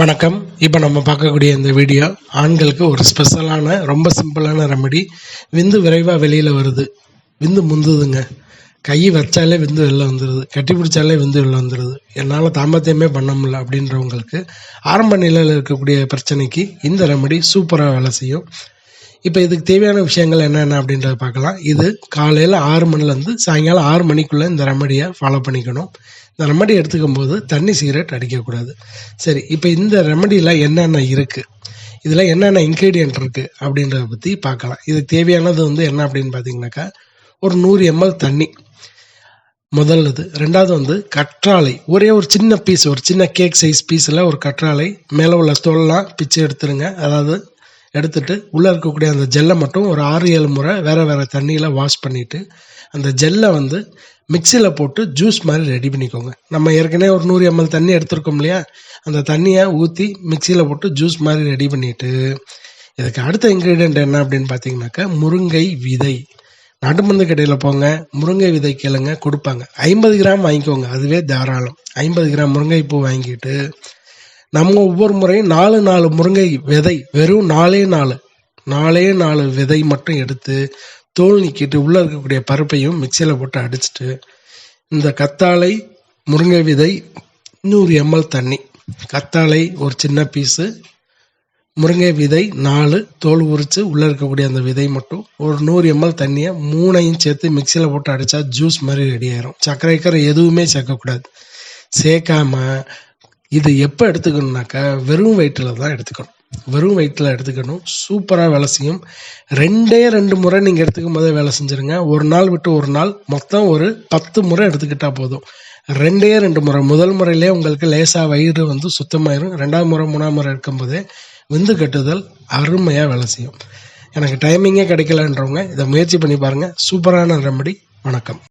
வணக்கம். இப்போ நம்ம பார்க்கக்கூடிய இந்த வீடியோ ஆண்களுக்கு ஒரு ஸ்பெஷலான ரொம்ப சிம்பிளான ரெமெடி விந்து விரைவாக வெளியில் வருது. விந்து முந்துதுங்க. கை வச்சாலே விந்து வெளில வந்துடுது கட்டி பிடிச்சாலே விந்து வெளில வந்துடுது என்னால் தாமத்தியமே பண்ண முடியல அப்படின்றவங்களுக்கு ஆரம்ப நிலையில் இருக்கக்கூடிய பிரச்சனைக்கு இந்த ரெமெடி சூப்பராக வேலை செய்யும். இப்போ இதுக்கு தேவையான விஷயங்கள் என்னென்ன அப்படின்றத பார்க்கலாம். இது காலையில் ஆறு மணிலேருந்து சாயங்காலம் ஆறு மணிக்குள்ளே இந்த ரெமடியை ஃபாலோ பண்ணிக்கணும். இந்த ரெமடி எடுத்துக்கும் போது தண்ணி சிகரெட் அடிக்கக்கூடாது சரி இப்போ இந்த ரெமடியில் என்னென்ன இருக்குது இதில் என்னென்ன இன்க்ரீடியன்ட் இருக்குது அப்படின்றத பற்றி பார்க்கலாம். இதுக்கு தேவையானது வந்து என்ன அப்படின்னு பார்த்தீங்கன்னாக்கா ஒரு நூறு எம்எல் தண்ணி. முதல்லது. ரெண்டாவது வந்து கற்றாழை. ஒரே ஒரு சின்ன பீஸ் ஒரு சின்ன கேக் சைஸ் பீஸில் ஒரு கற்றாழை. மேலே உள்ள தோல்லாம் பிச்சு எடுத்துருங்க. அதாவது எடுத்துட்டு உள்ளே இருக்கக்கூடிய அந்த ஜெல்லை மட்டும் ஒரு ஆறு ஏழு முறை வேறு வேறு தண்ணியில் வாஷ் பண்ணிவிட்டு அந்த ஜெல்லை வந்து மிக்சியில் போட்டு ஜூஸ் மாதிரி ரெடி பண்ணிக்கோங்க. நம்ம ஏற்கனவே ஒரு நூறு எம்எல் தண்ணி எடுத்துருக்கோம் இல்லையா? அந்த தண்ணியை ஊற்றி மிக்சியில் போட்டு ஜூஸ் மாதிரி ரெடி பண்ணிவிட்டு இதுக்கு அடுத்த இன்க்ரீடியன்ட் என்ன அப்படின்னு பார்த்தீங்கன்னாக்கா முருங்கை விதை. நாட்டு மருந்து கடையில் போங்க முருங்கை விதை கேளுங்க கொடுப்பாங்க. ஐம்பது கிராம் வாங்கிக்கோங்க அதுவே தாராளம். ஐம்பது கிராம் முருங்கை பூ வாங்கிட்டு நம்ம ஒவ்வொரு முறையும் நாலு நாலு முருங்கை விதை வெறும் நாலே நாலு நாலே நாலு விதை மட்டும் எடுத்து தோல் நீக்கிட்டு உள்ளே இருக்கக்கூடிய பருப்பையும் மிக்சியில் போட்டு அடிச்சுட்டு இந்த கத்தாழை முருங்கை விதை நூறு எம்எல் தண்ணி கத்தாழை ஒரு சின்ன பீஸு முருங்கை விதை நாலு தோல் உரித்து உள்ளே இருக்கக்கூடிய அந்த விதை மட்டும் ஒரு நூறு எம்எல் தண்ணியை மூணையும் சேர்த்து மிக்சியில் போட்டு அடித்தா ஜூஸ் மாதிரி ரெடி ஆயிரும். சர்க்கரை கரை எதுவுமே சேர்க்கக்கூடாது. சேர்க்காம இது எப்போ எடுத்துக்கணுனாக்கா வெறும் வயிற்றில் தான் எடுத்துக்கணும். வெறும் வயிற்றில் எடுத்துக்கணும். சூப்பராக வேலை செய்யும். ரெண்டே ரெண்டு முறை நீங்கள் எடுத்துக்கும் போதே வேலை செஞ்சுருங்க. ஒரு நாள் விட்டு ஒரு நாள் மொத்தம் ஒரு பத்து முறை எடுத்துக்கிட்டால் போதும். ரெண்டே ரெண்டு முறை. முதல் முறையிலே உங்களுக்கு லேசாக வயிறு வந்து சுத்தமாயிரும். ரெண்டாவது முறை மூணாவது முறை இருக்கும்போதே விந்து கட்டுதல் அருமையாக வேலை செய்யும். எனக்கு டைமிங்கே கிடைக்கலன்றவங்க இதை முயற்சி பண்ணி பாருங்கள் சூப்பரான ரெமடி. வணக்கம்.